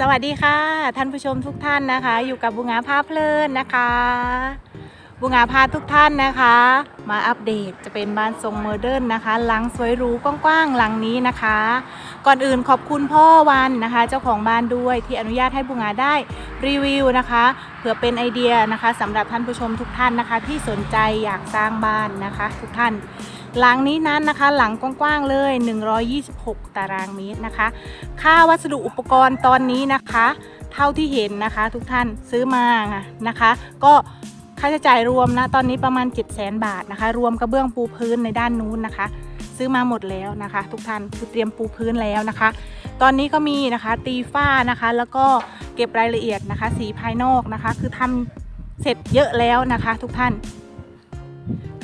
สวัสดีค่ะ ท่านผู้ชมทุกท่านนะคะ อยู่กับบุงาพาเพลินนะคะ บุงาพาทุกท่านนะคะ มาอัปเดตจะเป็นบ้านทรงโมเดิร์นนะคะ หลังสวยหรูกว้างๆหลังนี้นะคะ ก่อนอื่นขอบคุณพ่อวันนะคะ เจ้าของบ้านด้วยที่อนุญาตให้บุงาได้รีวิวนะคะเผื่อเป็นไอเดียนะคะสำหรับท่านผู้ชมทุกท่านนะคะ ที่สนใจอยากสร้างบ้านนะคะ ทุกท่าน หลังนี้นั้นนะคะ หลังกว้างๆเลย 126 ตารางเมตรนะคะ ค่าวัสดุอุปกรณ์ตอนนี้นะคะ เท่าที่เห็นนะคะ ทุกท่านซื้อมานะคะ ก็ค่าใช้จ่ายรวมนะตอนนี้ประมาณ 7 0 0 0 0 บาทนะคะ รวมกระเบื้องปูพื้นในด้านนู้นนะคะ ซื้อมาหมดแล้วนะคะ ทุกท่านคือเตรียมปูพื้นแล้วนะคะ ตอนนี้ก็มีนะคะตีฝ้านะคะ แล้วก็เก็บรายละเอียดนะคะ สีภายนอกนะคะ คือทำเสร็จเยอะแล้วนะคะ ทุกท่าน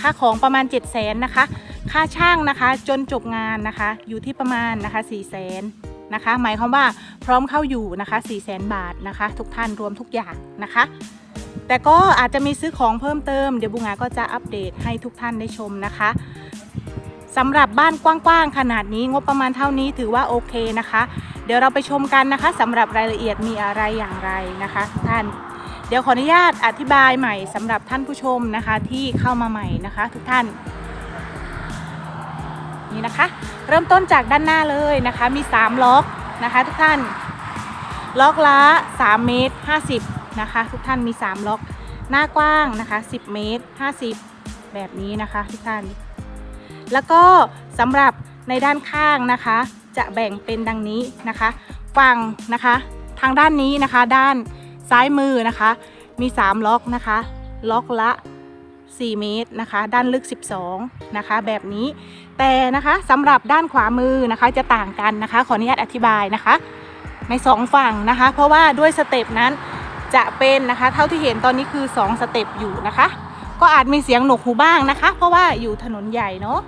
ค่าของประมาณ 7 0 0 0 0นนะคะ ค่าช่างนะคะ จนจบงานนะคะ อยู่ที่ประมาณนะคะ4 0 0 0 0นนะคะหมายความว่าพร้อมเข้าอยู่นะคะ 4 0 0 0 0 0 บาทนะคะ ทุกท่านรวมทุกอย่างนะคะ แต่ก็อาจจะมีซื้อของเพิ่มเติม เดี๋ยวบุงาก็จะอัปเดตให้ทุกท่านได้ชมนะคะสำหรับบ้านกว้างๆขนาดนี้งบประมาณเท่านี้ถือว่าโอเคนะคะ เดี๋ยวเราไปชมกันนะคะสำหรับรายละเอียดมีอะไรอย่างไรนะคะ ท่าน ดี๋ยวขออนุญาตอธิบายใหม่สำหรับท่านผู้ชมนะคะที่เข้ามาใหม่นะคะ ทุกท่านนี่นะคะ เริ่มต้นจากด้านหน้าเลยนะคะ มี 3 ล็อกนะคะ ทุกท่าน ล็อกละ3เมตร50นะคะ ทุกท่านมี 3 ล็อก หน้ากว้างนะคะ 10 เมตร 50 แบบนี้นะคะทุกท่าน แล้วก็สำหรับในด้านข้างนะคะ จะแบ่งเป็นดังนี้นะคะ ฝั่งนะคะ ทางด้านนี้นะคะด้าน ซ้ายมือนะคะ มี 3 ล็อกนะคะ ล็อกละ 4 เมตรนะคะ ด้านลึก 12 นะคะ แบบนี้ แต่นะคะสำหรับด้านขวามือนะคะจะต่างกันนะคะ ขออนุญาตอธิบายนะคะ ใน 2 ฝั่งนะคะ เพราะว่าด้วยสเต็ปนั้นจะเป็นนะคะ เท่าที่เห็นตอนนี้คือ 2 สเต็ปอยู่นะคะ ก็อาจมีเสียงหนกหูบ้างนะคะ เพราะว่าอยู่ถนนใหญ่เนาะ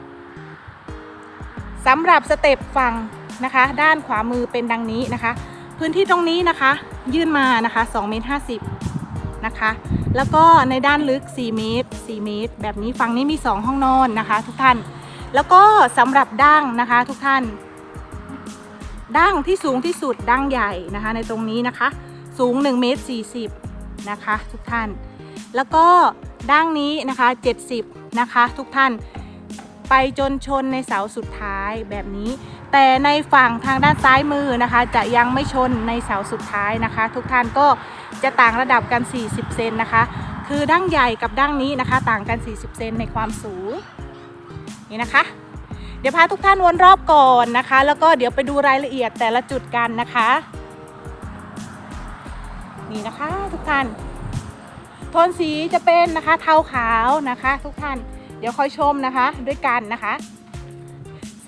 สำหรับสเต็ปฝั่งนะคะ ด้านขวามือเป็นดังนี้นะคะ พื้นที่ตรงนี้นะคะ ยื่นมานะคะ2เมตร50นะคะ แล้วก็ในด้านลึก 4 เมตร 4 เมตร แบบนี้ฝั่งนี้มี 2 ห้องนอนนะคะ ทุกท่าน แล้วก็สำหรับดั้งนะคะ ทุกท่านดั้งที่สูงที่สุดดั้งใหญ่นะคะ ในตรงนี้นะคะ สูง1เมตร40นะคะ ทุกท่าน แล้วก็ดั้งนี้นะคะ 70 นะคะ ทุกท่านไปจนชนในเสาสุดท้ายแบบนี้ แต่ในฝั่งทางด้านซ้ายมือนะคะ จะยังไม่ชนในเสาสุดท้ายนะคะ ทุกท่านก็จะต่างระดับกัน 40 เซนนะคะ คือดั้งใหญ่กับดั้งนี้นะคะ ต่างกัน 40 เซนในความสูงนี่นะคะ เดี๋ยวพาทุกท่านวนรอบก่อนนะคะ แล้วก็เดี๋ยวไปดูรายละเอียดแต่ละจุดกันนะคะ นี่นะคะทุกท่านโทนสีจะเป็นนะคะเทาขาวนะคะ ทุกท่านเดี๋ยวค่อยชมนะคะด้วยกันนะคะ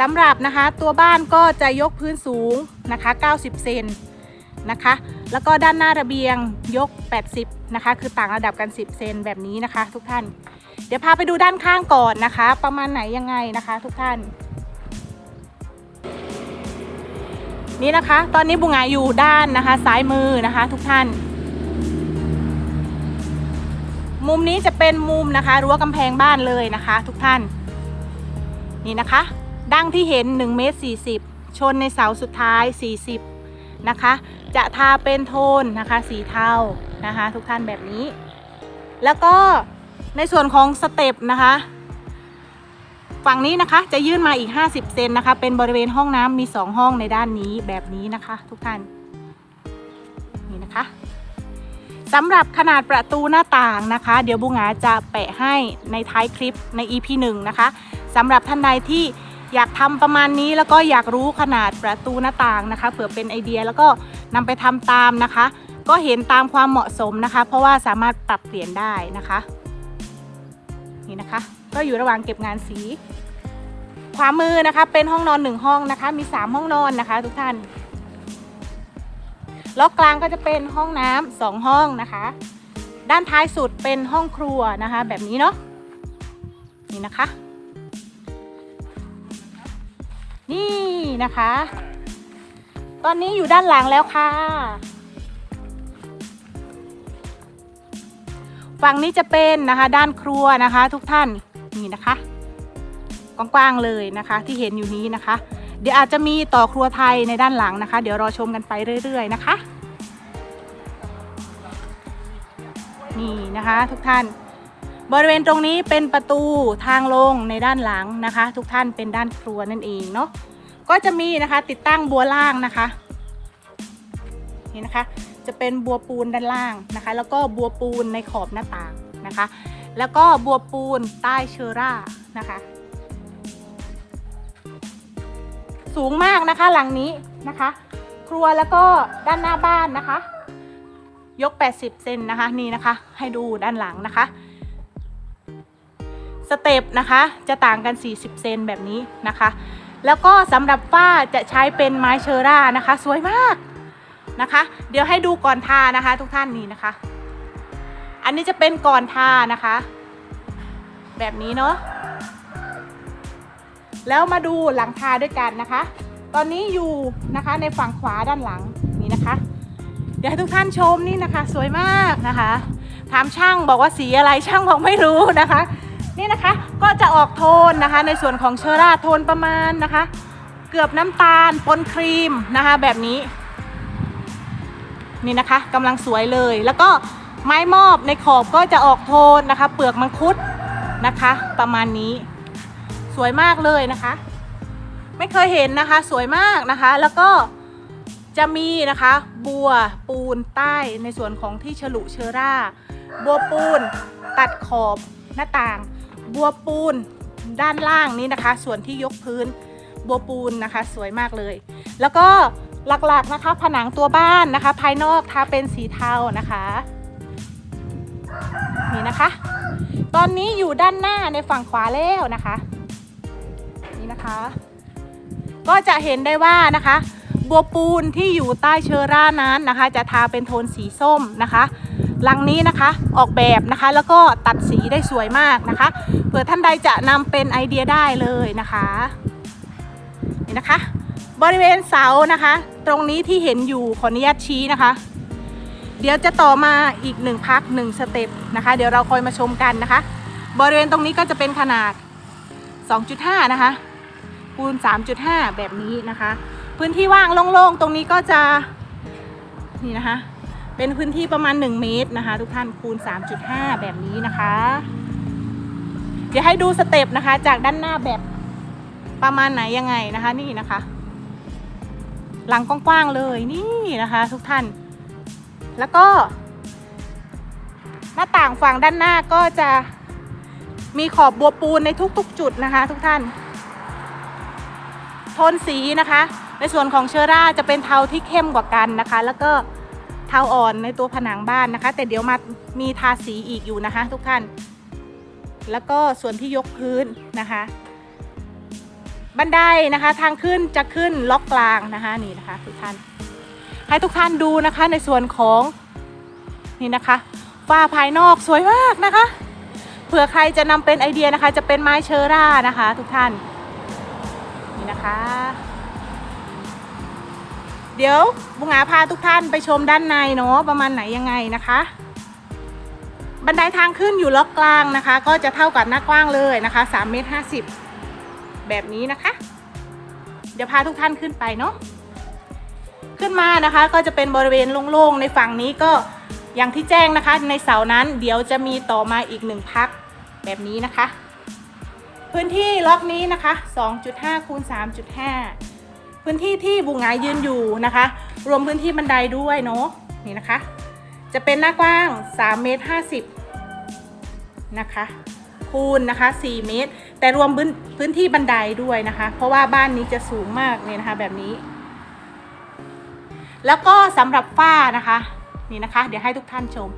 สำหรับนะคะตัวบ้านก็จะยกพื้นสูงนะคะ 90 เซนนะคะ แล้วก็ด้านหน้าระเบียงยก 80 นะคะ คือต่างระดับกัน 10 เซนแบบนี้นะคะ ทุกท่าน เดี๋ยวพาไปดูด้านข้างก่อนนะคะ ประมาณไหนยังไงนะคะ ทุกท่าน นี่นะคะ ตอนนี้บุงหงายอยู่ด้านนะคะ ซ้ายมือนะคะ ทุกท่าน มุมนี้จะเป็นมุมนะคะรั้วกำแพงบ้านเลยนะคะ ทุกท่าน นี่นะคะ ดั้งที่เห็น1เมตร40 ชนในเสาสุดท้าย 40 นะคะ จะทาเป็นโทนนะคะสีเทานะคะ ทุกท่านแบบนี้ แล้วก็ในส่วนของสเต็ปนะคะ ฝั่งนี้นะคะจะยื่นมาอีก 50 เซนนะคะ เป็นบริเวณห้องน้ำมี 2 ห้องในด้านนี้แบบนี้นะคะ ทุกท่านนี่นะคะสำหรับขนาดประตูหน้าต่างนะคะ เดี๋ยวบุงหงาจะแปะให้ในท้ายคลิปใน EP 1 นะคะสำหรับท่านใดที่ อยากทำประมาณนี้แล้วก็อยากรู้ขนาดประตูหน้าต่างนะคะเผื่อเป็นไอเดียแล้วก็นำไปทำตามนะคะ ก็เห็นตามความเหมาะสมนะคะ เพราะว่าสามารถปรับเปลี่ยนได้นะคะ นี่นะคะ ก็อยู่ระหว่างเก็บงานสี ขวามือนะคะ เป็นห้องนอนหนึ่งห้องนะคะ มี 3 ห้องนอนนะคะ ทุกท่านล็อกกลางก็จะเป็นห้องน้ำสองห้องนะคะ ด้านท้ายสุดเป็นห้องครัวนะคะ แบบนี้เนาะนี่นะคะ นี่นะคะ ตอนนี้อยู่ด้านหลังแล้วค่ะ ฝั่งนี้จะเป็นนะคะด้านครัวนะคะ ทุกท่านนี่นะคะกว้างๆเลยนะคะที่เห็นอยู่นี้นะคะ เดี๋ยวอาจจะมีต่อครัวไทยในด้านหลังนะคะ เดี๋ยวรอชมกันไปเรื่อย ๆ นะคะ นี่นะคะทุกท่าน บริเวณตรงนี้เป็นประตูทางลงในด้านหลังนะคะ ทุกท่านเป็นด้านครัวนั่นเองเนาะก็จะมีนะคะติดตั้งบัวล่างนะคะนี่นะคะ จะเป็นบัวปูนด้านล่างนะคะ แล้วก็บัวปูนในขอบหน้าต่างนะคะ แล้วก็บัวปูนใต้เชอร่านะคะ สูงมากนะคะหลังนี้นะคะ ครัวแล้วก็ด้านหน้าบ้านนะคะ ยก 80 เซนนะคะนี่นะคะ ให้ดูด้านหลังนะคะ สเต็ปนะคะจะต่างกัน 40 เซนแบบนี้นะคะ แล้วก็สำหรับฝ้าจะใช้เป็นไม้เชอร่านะคะ สวยมากนะคะ เดี๋ยวให้ดูก่อนทานะคะ ทุกท่านนี่นะคะ อันนี้จะเป็นก่อนทานะคะ แบบนี้เนาะแล้วมาดูหลังทาด้วยกันนะคะ ตอนนี้อยู่นะคะในฝั่งขวาด้านหลังนี่นะคะ เดี๋ยวให้ทุกท่านชมนี่นะคะ สวยมากนะคะ ถามช่างบอกว่าสีอะไรช่างบอกไม่รู้นะคะ นี่นะคะก็จะออกโทนนะคะในส่วนของเชอร่าโทนประมาณนะคะ เกือบน้ำตาลปนครีมนะคะแบบนี้ นี่นะคะกำลังสวยเลย แล้วก็ไม้มอบในขอบก็จะออกโทนนะคะ เปลือกมังคุดนะคะ ประมาณนี้ สวยมากเลยนะคะ ไม่เคยเห็นนะคะสวยมากนะคะ แล้วก็จะมีนะคะบัวปูนใต้ในส่วนของที่ฉลุเชอร่า บัวปูนตัดขอบหน้าต่าง บัวปูนด้านล่างนี้นะคะ ส่วนที่ยกพื้นบัวปูนนะคะ สวยมากเลย แล้วก็หลักๆนะคะ ผนังตัวบ้านนะคะ ภายนอกทาเป็นสีเทานะคะนี่นะคะ ตอนนี้อยู่ด้านหน้าในฝั่งขวาแล้วนะคะ นี่นะคะ ก็จะเห็นได้ว่านะคะ บัวปูนที่อยู่ใต้เชอร่านั้นนะคะ จะทาเป็นโทนสีส้มนะคะ ลังนี้นะคะออกแบบนะคะ แล้วก็ตัดสีได้สวยมากนะคะเผื่อท่านใดจะนำเป็นไอเดียได้เลยนะคะนี่นะคะ บริเวณเสานะคะ ตรงนี้ที่เห็นอยู่ขออนุญาตชี้นะคะ เดี๋ยวจะต่อมาอีกหนึ่งพักหนึ่งสเต็ปนะคะ เดี๋ยวเราคอยมาชมกันนะคะ บริเวณตรงนี้ก็จะเป็นขนาด 2.5 นะคะคูณ 3.5 แบบนี้นะคะ พื้นที่ว่างโล่งๆ ตรงนี้ก็จะนี่นะคะ เป็นพื้นที่ประมาณ 1 เมตรนะคะ ทุกท่านคูณ 3.5 แบบนี้นะคะ เดี๋ยวให้ดูสเต็ปนะคะ จากด้านหน้าแบบประมาณไหนยังไงนะคะนี่นะคะ หลังกว้างๆเลยนี่นะคะ ทุกท่าน แล้วก็ หน้าต่างฝั่งด้านหน้าก็จะมีขอบบัวปูนในทุก ๆ จุดนะคะ ทุกท่าน โทนสีนะคะ ในส่วนของเชอร่าจะเป็นเทาที่เข้มกว่ากันนะคะ แล้วก็ เทาอ่อนในตัวผนังบ้านนะคะ แต่เดี๋ยวมามีทาสีอีกอยู่นะคะ ทุกท่าน แล้วก็ส่วนที่ยกพื้นนะคะ บันไดนะคะ ทางขึ้นจะขึ้นล็อกกลางนะคะนี่นะคะ ทุกท่าน ให้ทุกท่านดูนะคะในส่วนของนี่นะคะฝ้าภายนอกสวยมากนะคะเผื่อใครจะนำเป็นไอเดียนะคะ จะเป็นไม้เชอร่านะคะ ทุกท่านนี่นะคะ เดี๋ยวบุงหาพาทุกท่านไปชมด้านในเนาะประมาณไหนยังไงนะคะ บันไดทางขึ้นอยู่ล็อกกลางนะคะ ก็จะเท่ากับหน้ากว้างเลยนะคะ3เมตร50 แบบนี้นะคะ เดี๋ยวพาทุกท่านขึ้นไปเนาะขึ้นมานะคะก็จะเป็นบริเวณโล่งๆในฝั่งนี้ก็อย่างที่แจ้งนะคะ ในเสานั้นเดี๋ยวจะมีต่อมาอีกหนึ่งพักแบบนี้นะคะ พื้นที่ล็อกนี้นะคะ 2.5คูณ3.5 พื้นที่ที่บุงงายยืนอยู่นะคะ รวมพื้นที่บันไดด้วยเนาะนี่นะคะ จะเป็นหน้ากว้าง3เมตร50นะคะคูณนะคะ4เมตร แต่รวมพื้นพื้นที่บันไดด้วยนะคะ เพราะว่าบ้านนี้จะสูงมากเนี่ยนะคะแบบนี้ แล้วก็สำหรับฝ้านะคะนี่นะคะ เดี๋ยวให้ทุกท่านชม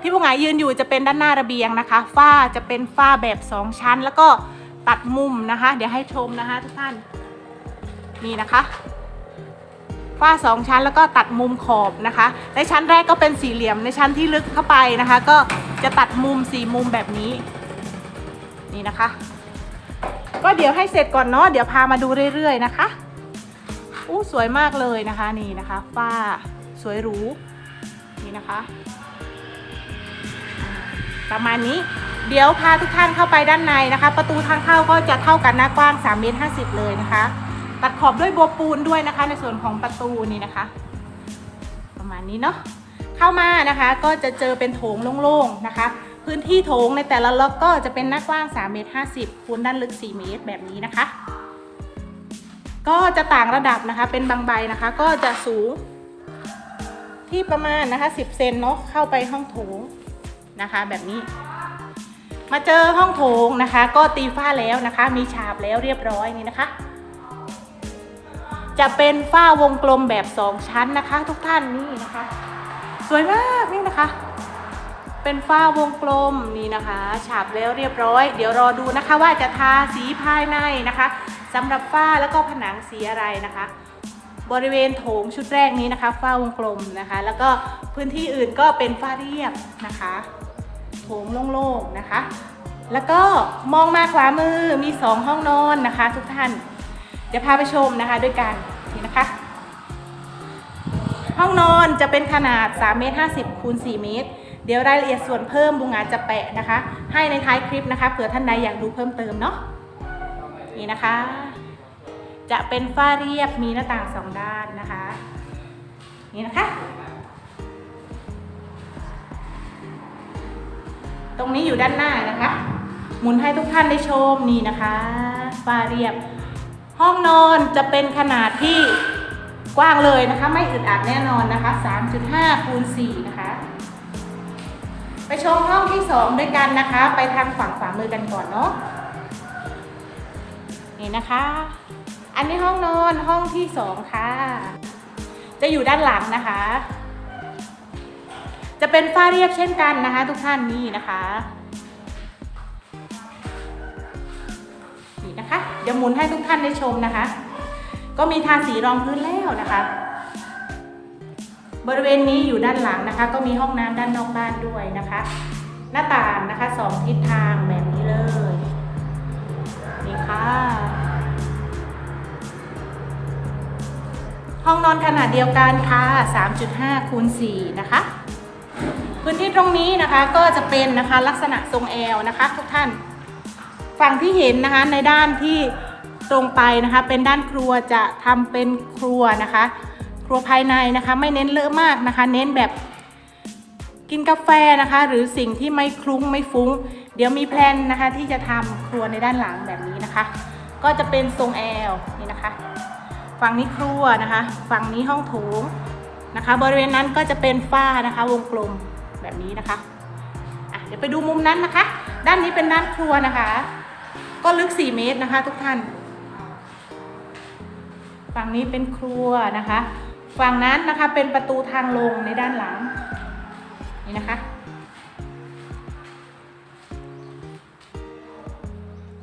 ที่ผู้หงายยืนอยู่จะเป็นด้านหน้าระเบียงนะคะฝ้าจะเป็นฝ้าแบบ 2 ชั้น แล้วก็ตัดมุมนะคะ เดี๋ยวให้ชมนะคะทุกท่าน นี่นะคะฝ้าสองชั้นแล้วก็ตัดมุมขอบนะคะ ในชั้นแรกก็เป็นสี่เหลี่ยมในชั้นที่ลึกเข้าไปนะคะ ก็จะตัดมุมสี่มุมแบบนี้ นี่นะคะ ก็เดี๋ยวให้เสร็จก่อนเนาะเดี๋ยวพามาดูเรื่อยๆนะคะอู้สวยมากเลยนะคะนี่นะคะฝ้าสวยหรูนี่นะคะ ประมาณนี้เดี๋ยวพาทุกท่านเข้าไปด้านในนะคะ ประตูทางเข้าก็จะเท่ากันหน้ากว้าง3เมตร50 เลยนะคะ ตัดขอบด้วยโบปูนด้วยนะคะ ในส่วนของประตูนี่นะคะ ประมาณนี้เนาะเข้ามานะคะก็จะเจอเป็นโถงโล่งๆนะคะ พื้นที่โถงในแต่ละล็อกก็จะเป็นหน้ากว้าง3เมตร50คูณด้านลึก 4 เมตรแบบนี้นะคะ ก็จะต่างระดับนะคะเป็นบางใบนะคะ ก็จะสูง ที่ประมาณนะคะ 10 เซนเนาะเข้าไปห้องโถงนะคะ แบบนี้มาเจอห้องโถงนะคะ ก็ตีฝ้าแล้วนะคะ มีฉาบแล้วเรียบร้อยนี่นะคะ จะเป็นฝ้าวงกลมแบบ 2 ชั้นนะคะ ทุกท่านนี่นะคะ สวยมากนี่นะคะ เป็นฝ้าวงกลมนี่นะคะ ฉาบแล้วเรียบร้อย เดี๋ยวรอดูนะคะว่าจะทาสีภายในนะคะสำหรับฝ้าแล้วก็ผนังสีอะไรนะคะ บริเวณโถงชุดแรกนี้นะคะ ฝ้าวงกลมนะคะ แล้วก็พื้นที่อื่นก็เป็นฝ้าเรียบนะคะ โถงโล่งๆนะคะ แล้วก็มองมาขวามือมี 2 ห้องนอนนะคะ ทุกท่าน ดี๋ยวพาไปชมนะคะด้วยกันนี่นะคะ ห้องนอนจะเป็นขนาด3เมตร50คูณ4เมตร เดี๋ยวรายละเอียดส่วนเพิ่มบุงาจจะแปะนะคะ ให้ในท้ายคลิปนะคะเผื่อท่านใดอยากดูเพิ่มเติมเนาะนี่นะคะ จะเป็นฝ้าเรียบมีหน้าต่างสองด้านนะคะ นี่นะคะตรงนี้อยู่ด้านหน้านะคะ หมุนให้ทุกท่านได้ชมนี่นะคะฝ้าเรียบ ห้องนอนจะเป็นขนาดที่กว้างเลยนะคะ ไม่อึดอัดแน่นอนนะคะ 3.5คูณ4นะคะ ไปชมห้องที่ 2 ด้วยกันนะคะ ไปทางฝั่งขวามือกันก่อนเนาะนี่นะคะ อันนี้ห้องนอนห้องที่ 2 ค่ะ จะอยู่ด้านหลังนะคะ จะเป็นฝ้าเรียบเช่นกันนะคะ ทุกท่านนี่นะคะ เดี๋ยวหมุนให้ทุกท่านได้ชมนะคะ ก็มีทาสีรองพื้นแล้วนะคะ บริเวณนี้อยู่ด้านหลังนะคะ ก็มีห้องน้ำด้านนอกบ้านด้วยนะคะ หน้าต่างนะคะสองทิศทางแบบนี้เลยนี่ค่ะห้องนอนขนาดเดียวกันค่ะ 3.5คูณ4นะคะ พื้นที่ตรงนี้นะคะก็จะเป็นนะคะลักษณะทรงแอลนะคะทุกท่าน ฝั่งที่เห็นนะคะในด้านที่ตรงไปนะคะ เป็นด้านครัวจะทำเป็นครัวนะคะ ครัวภายในนะคะ ไม่เน้นเลอะมากนะคะ เน้นแบบกินกาแฟนะคะ หรือสิ่งที่ไม่คลุ้งไม่ฟุ้ง เดี๋ยวมีแพลนนะคะ ที่จะทำครัวในด้านหลังแบบนี้นะคะ ก็จะเป็นทรงแอลนี่นะคะ ฝั่งนี้ครัวนะคะ ฝั่งนี้ห้องโถงนะคะ บริเวณนั้นก็จะเป็นฝ้านะคะ วงกลมแบบนี้นะคะะเดี๋ยวไปดูมุมนั้นนะคะ ด้านนี้เป็นด้านครัวนะคะ ก็ลึก 4 เมตรนะคะ ทุกท่าน ฝั่งนี้เป็นครัวนะคะ ฝั่งนั้นนะคะเป็นประตูทางลงในด้านหลัง นี่นะคะ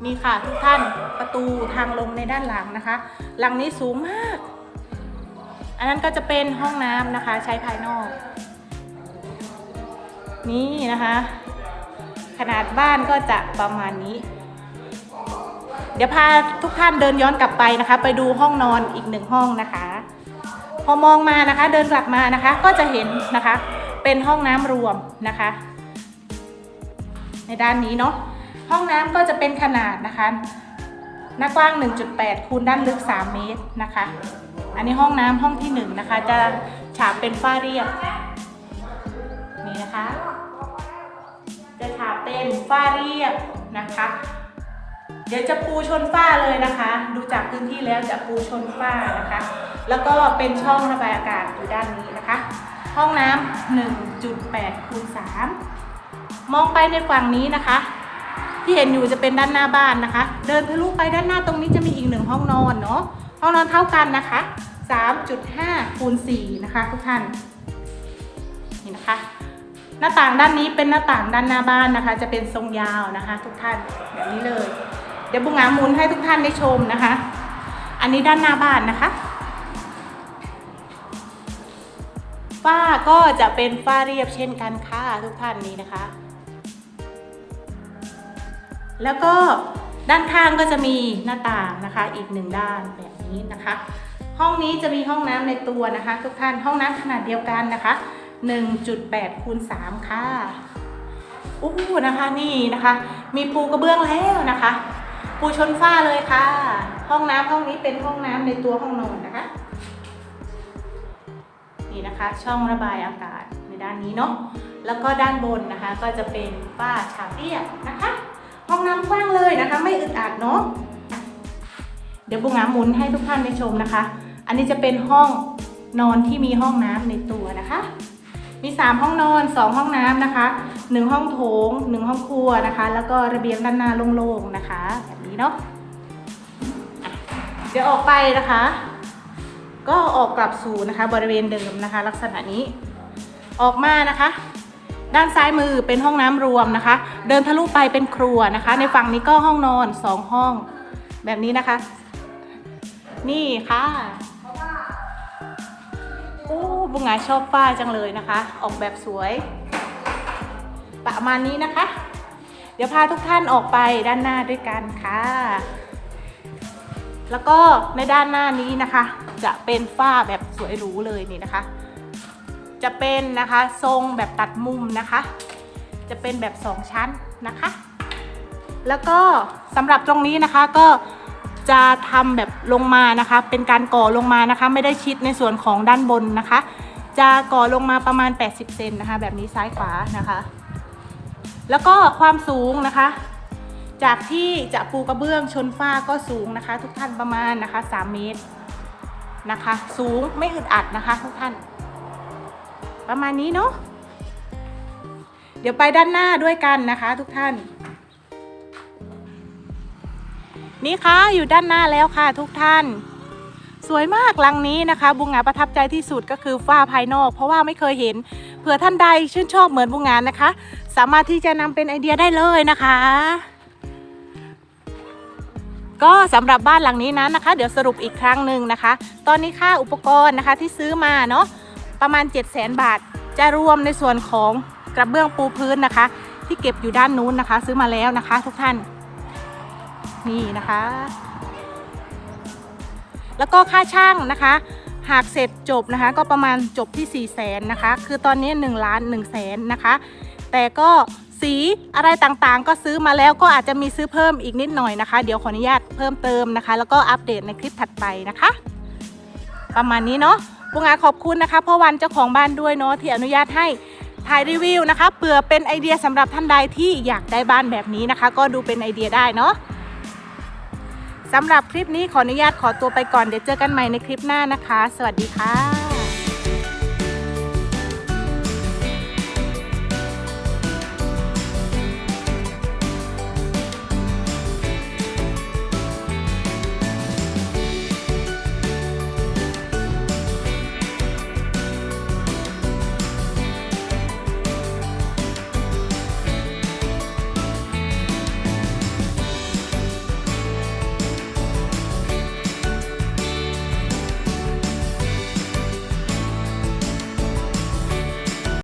นี่ค่ะทุกท่านประตูทางลงในด้านหลังนะคะ หลังนี้สูงมาก อันนั้นก็จะเป็นห้องน้ำนะคะใช้ภายนอก นี่นะคะขนาดบ้านก็จะประมาณนี้ เดี๋ยวพาทุกท่านเดินย้อนกลับไปนะคะ ไปดูห้องนอนอีกหนึ่งห้องนะคะ พอมองมานะคะ เดินกลับมานะคะ ก็จะเห็นนะคะ เป็นห้องน้ำรวมนะคะ ในด้านนี้เนาะห้องน้ำก็จะเป็นขนาดนะคะหน้ากว้าง 1.8 คูณด้านลึก 3 เมตรนะคะ อันนี้ห้องน้ำห้องที่ 1 นะคะ จะฉาบเป็นฝ้าเรียบ นี่นะคะ จะฉาบเป็นฝ้าเรียบนะคะ เดี๋ยวจะปูชนฝ้าเลยนะคะ ดูจากพื้นที่แล้วจะปูชนฝ้านะคะ แล้วก็เป็นช่องระบายอากาศอยู่ด้านนี้นะคะ ห้องน้ำ1.8คูณ3มองไปในฝั่งนี้นะคะ ที่เห็นอยู่จะเป็นด้านหน้าบ้านนะคะ เดินทะลุไปด้านหน้าตรงนี้จะมีอีกหนึ่งห้องนอนเนาะห้องนอนเท่ากันนะคะ3.5คูณ4นะคะทุกท่านนี่นะคะ หน้าต่างด้านนี้เป็นหน้าต่างด้านหน้าบ้านนะคะ จะเป็นทรงยาวนะคะ ทุกท่านแบบนี้เลย เดี๋ยวบุงาหมุนให้ทุกท่านได้ชมนะคะ อันนี้ด้านหน้าบ้านนะคะ ฝ้าก็จะเป็นฝ้าเรียบเช่นกันค่ะทุกท่านนี้นะคะ แล้วก็ด้านข้างก็จะมีหน้าต่างนะคะ อีกหนึ่งด้านแบบนี้นะคะ ห้องนี้จะมีห้องน้ำในตัวนะคะ ทุกท่านห้องน้ำขนาดเดียวกันนะคะ1.8คูณ3ค่ะอู้นะคะนี่นะคะ มีปูกระเบื้องแล้วนะคะ ปูชนฝ้าเลยค่ะ ห้องน้ำห้องนี้เป็นห้องน้ำในตัวห้องนอนนะคะ นี่นะคะ ช่องระบายอากาศในด้านนี้เนาะแล้วก็ด้านบนนะคะ ก็จะเป็นฝ้าฉาบเรียบนะคะ ห้องน้ำกว้างเลยนะคะ ไม่อึดอัดเนาะเดี๋ยวบุงหงาหมุนให้ทุกท่านได้ชมนะคะ อันนี้จะเป็นห้องนอนที่มีห้องน้ำในตัวนะคะ มี 3 ห้องนอน 2 ห้องน้ำนะคะ 1 ห้องโถง 1 ห้องครัวนะคะ แล้วก็ระเบียงด้านหน้าโล่งๆนะคะ แบบนี้เนาะเดี๋ยวออกไปนะคะ ก็ออกกลับสู่นะคะบริเวณเดิมนะคะ ลักษณะนี้ออกมานะคะ ด้านซ้ายมือเป็นห้องน้ำรวมนะคะ เดินทะลุไปเป็นครัวนะคะ ในฝั่งนี้ก็ห้องนอน 2 ห้อง แบบนี้นะคะ นี่ค่ะ อ้บุงหงาชอบป้าจังเลยนะคะ ออกแบบสวย ประมาณนี้นะคะ เดี๋ยวพาทุกท่านออกไปด้านหน้าด้วยกันค่ะ แล้วก็ในด้านหน้านี้นะคะ จะเป็นฝ้าแบบสวยหรูเลยนี่นะคะ จะเป็นนะคะทรงแบบตัดมุมนะคะ จะเป็นแบบสองชั้นนะคะ แล้วก็สำหรับตรงนี้นะคะก็ จะทำแบบลงมานะคะ เป็นการก่อลงมานะคะ ไม่ได้ชิดในส่วนของด้านบนนะคะ จะก่อลงมาประมาณ 80 เซนนะคะ แบบนี้ซ้ายขวานะคะ แล้วก็ความสูงนะคะ จากที่จะปูกระเบื้องชนฝ้าก็สูงนะคะ ทุกท่านประมาณนะคะ 3 เมตรนะคะ สูงไม่อึดอัดนะคะ ทุกท่าน ประมาณนี้เนาะเดี๋ยวไปด้านหน้าด้วยกันนะคะ ทุกท่าน นี่ค่ะอยู่ด้านหน้าแล้วค่ะทุกท่าน สวยมากหลังนี้นะคะ บุงงาประทับใจที่สุดก็คือฝ้าภายนอก เพราะว่าไม่เคยเห็นเผื่อท่านใดชื่นชอบเหมือนบุงงานนะคะ สามารถที่จะนำเป็นไอเดียได้เลยนะคะ ก็สำหรับบ้านหลังนี้นั้นนะคะ เดี๋ยวสรุปอีกครั้งหนึ่งนะคะ ตอนนี้ค่าอุปกรณ์นะคะที่ซื้อมาเนาะประมาณ 7 0 0 0 0 0 บาท จะรวมในส่วนของกระเบื้องปูพื้นนะคะ ที่เก็บอยู่ด้านนู้นนะคะ ซื้อมาแล้วนะคะ ทุกท่าน นี่นะคะ แล้วก็ค่าช่างนะคะ หากเสร็จจบนะคะ ก็ประมาณจบที่4 0 0แสนนะคะ คือตอนนี้1ล้าน1แสนนะคะ แต่ก็สีอะไรต่างๆ ก็ซื้อมาแล้วก็อาจจะมีซื้อเพิ่มอีกนิดหน่อยนะคะ เดี๋ยวขออนุญาตเพิ่มเติมนะคะ แล้วก็อัปเดตในคลิปถัดไปนะคะ ประมาณนี้เนาะปุงอาขอบคุณนะคะพ่อวันเจ้าของบ้านด้วยเนาะที่อนุญาตให้ถ่ายรีวิวนะคะเผื่อเป็นไอเดียสำหรับท่านใดที่อยากได้บ้านแบบนี้นะคะ ก็ดูเป็นไอเดียได้เนาะ สำหรับคลิปนี้ขออนุญาตขอตัวไปก่อนเดี๋ยวเจอกันใหม่ในคลิปหน้านะคะ สวัสดีค่ะ